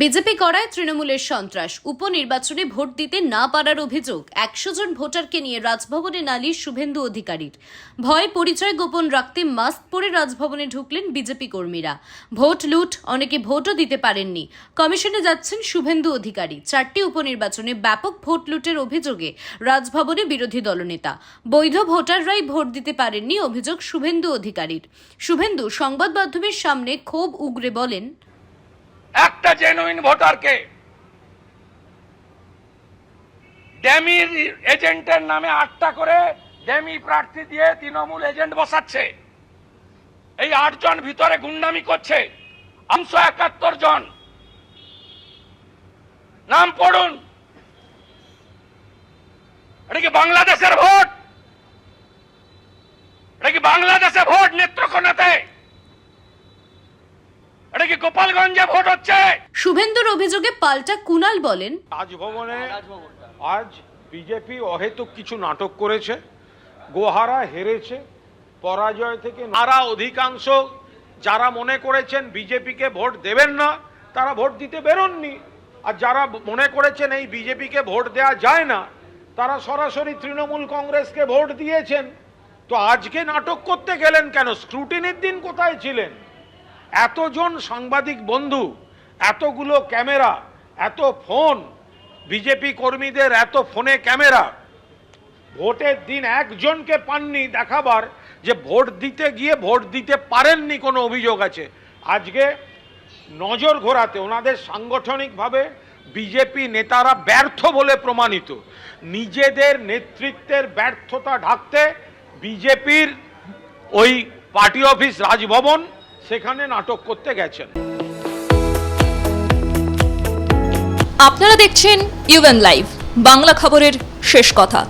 BJP করায় তৃণমূলের সন্ত্রাস। উপনির্বাচনে ভোট দিতে না পারার অভিযোগ। একশো জন ভোটারকে নিয়ে রাজভবনে নালিশ শুভেন্দু অধিকারীর। ভয়, পরিচয় গোপন রাখতে মাস্ক পরে রাজভবনে ঢুকলেন বিজেপি কর্মীরা। ভোট লুট, অনেকে ভোটও দিতে পারেননি। কমিশনে যাচ্ছেন শুভেন্দু অধিকারী। চারটি উপনির্বাচনে ব্যাপক ভোট লুটের অভিযোগে রাজভবনে বিরোধী দলনেতা। বৈধ ভোটাররাই ভোট দিতে পারেননি অভিযোগ শুভেন্দু অধিকারীর। শুভেন্দু সংবাদ মাধ্যমের সামনে ক্ষোভ উগরে বলেন একটা জেনুইন ভোটারকে ড্যামির এজেন্টের নামে আটটা করে ড্যামি প্রার্থী দিয়ে তৃণমূল এজেন্ট বসাচ্ছে। এই আটজন ভিতরে গুন্ডামি করছে। অংশ একাত্তর জন। নাম পড়ুন। এটা কি বাংলাদেশের ভোট এটা কি বাংলাদেশে ভোট নেত্রকোনাতে এটা কি গোপালগঞ্জে ভোট হচ্ছে। শুভেন্দুর অভিযোগে পাল্টা কুনাল বলেন রাজভবনে আজ বিজেপি অহেতুক কিছু নাটক করেছে গোহারা হেরেছে পরাজয় থেকে নারা অধিকাংশ যারা মনে করেছেন বিজেপিকে ভোট দেবেন না তারা ভোট দিতে বেরোননি। আর যারা মনে করেছেন এই বিজেপিকে ভোট দেওয়া যায় না তারা সরাসরি তৃণমূল কংগ্রেসকে ভোট দিয়েছেন। তো আজকে নাটক করতে গেলেন কেন? স্ক্রুটিনির দিন কোথায় ছিলেন? এতজন সাংবাদিক বন্ধু, এতগুলো ক্যামেরা, এত ফোন, বিজেপি কর্মীদের এত ফোনে ক্যামেরা, ভোটের দিন একজনকে পাননি দেখাবার যে ভোট দিতে গিয়ে ভোট দিতে পারেননি কোনো অভিযোগ আছে। আজকে নজর ঘোরাতে ওনাদের সাংগঠনিকভাবে বিজেপি নেতারা ব্যর্থ বলে প্রমাণিত। নিজেদের নেতৃত্বের ব্যর্থতা ঢাকতে বিজেপির ওই পার্টি অফিস, রাজভবন সেখানে নাটক করতে গেছেন। আপনারা দেখছেন ইউএন লাইভ বাংলা খবরের শেষ কথা।